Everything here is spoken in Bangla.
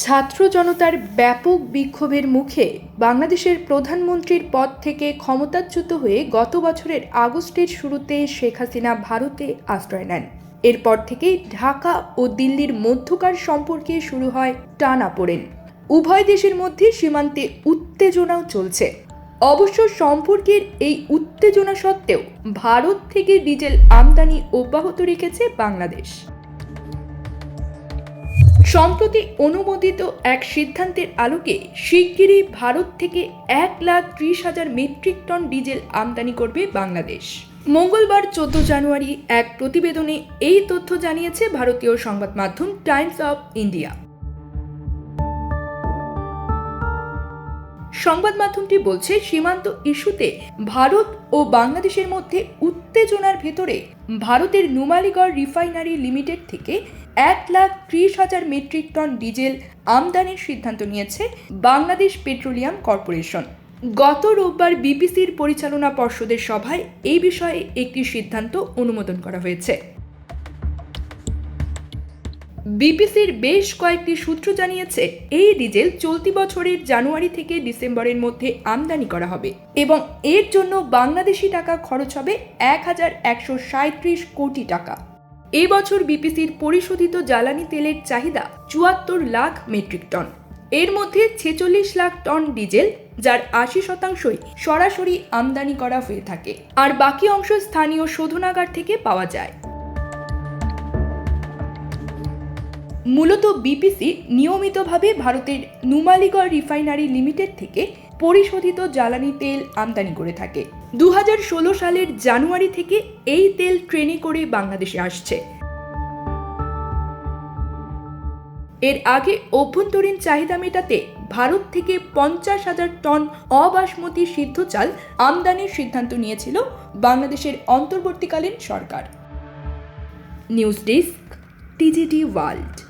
ছাত্র জনতার ব্যাপক বিক্ষোভের মুখে বাংলাদেশের প্রধানমন্ত্রীর পদ থেকে ক্ষমতাচ্যুত হয়ে গত বছরের আগস্টের শুরুতে শেখ হাসিনা ভারতে আশ্রয় নেন। এরপর থেকেই ঢাকা ও দিল্লির মধ্যকার সম্পর্কে শুরু হয় টানাপোড়েন উভয় দেশের মধ্যে সীমান্তে উত্তেজনাও চলছে। অবশ্য সম্পর্কের এই উত্তেজনা সত্ত্বেও ভারত থেকে ডিজেল আমদানি অব্যাহত রেখেছে বাংলাদেশ। সম্প্রতি অনুমোদিত এক সিদ্ধান্তের আলোকে শিগগিরই ভারত থেকে এক লাখ ত্রিশ হাজার মেট্রিক টন ডিজেল আমদানি করবে বাংলাদেশ। মঙ্গলবার চোদ্দ জানুয়ারি এক প্রতিবেদনে এই তথ্য জানিয়েছে ভারতীয় সংবাদ মাধ্যম টাইমস অব ইন্ডিয়া। সংবাদ মাধ্যমটি বলছে, সীমান্ত ইস্যুতে ভারত ও বাংলাদেশের মধ্যে উত্তেজনার ভেতরে ভারতের নুমালিগড় রিফাইনারি লিমিটেড থেকে এক লাখ ত্রিশ হাজার মেট্রিক টন ডিজেল আমদানির সিদ্ধান্ত নিয়েছে বাংলাদেশ পেট্রোলিয়াম কর্পোরেশন। গত রোববার বিপিসির পরিচালনা পর্ষদের সভায় এই বিষয়ে একটি সিদ্ধান্ত অনুমোদন করা হয়েছে। বিপিসির বেশ কয়েকটি সূত্র জানিয়েছে, এই ডিজেল চলতি বছরের জানুয়ারি থেকে ডিসেম্বরের মধ্যে আমদানি করা হবে এবং এর জন্য বাংলাদেশি টাকা খরচ হবে এক হাজার একশো সাঁত্রিশ কোটি টাকা। এ বছর বিপিসির পরিশোধিত জ্বালানি তেলের চাহিদা চুয়াত্তর লাখ মেট্রিক টন। এর মধ্যে ছেচল্লিশ লাখ টন ডিজেল, যার আশি শতাংশই সরাসরি আমদানি করা হয়ে থাকে। আর বাকি অংশ স্থানীয় শোধনাগার থেকে পাওয়া যায়। মূলত বিপিসি নিয়মিতভাবে ভারতের নুমালিগড় রিফাইনারি লিমিটেড থেকে পরিশোধিত জ্বালানি তেল আমদানি করে থাকে। দু হাজার ষোলো সালের জানুয়ারি থেকে এই তেল ট্রেনে করে বাংলাদেশে আসছে। এর আগে অভ্যন্তরীণ চাহিদা মেটাতে ভারত থেকে পঞ্চাশ হাজার টন অবাসমতি সিদ্ধ চাল আমদানির সিদ্ধান্ত নিয়েছিল বাংলাদেশের অন্তর্বর্তীকালীন সরকার। News desk TGT world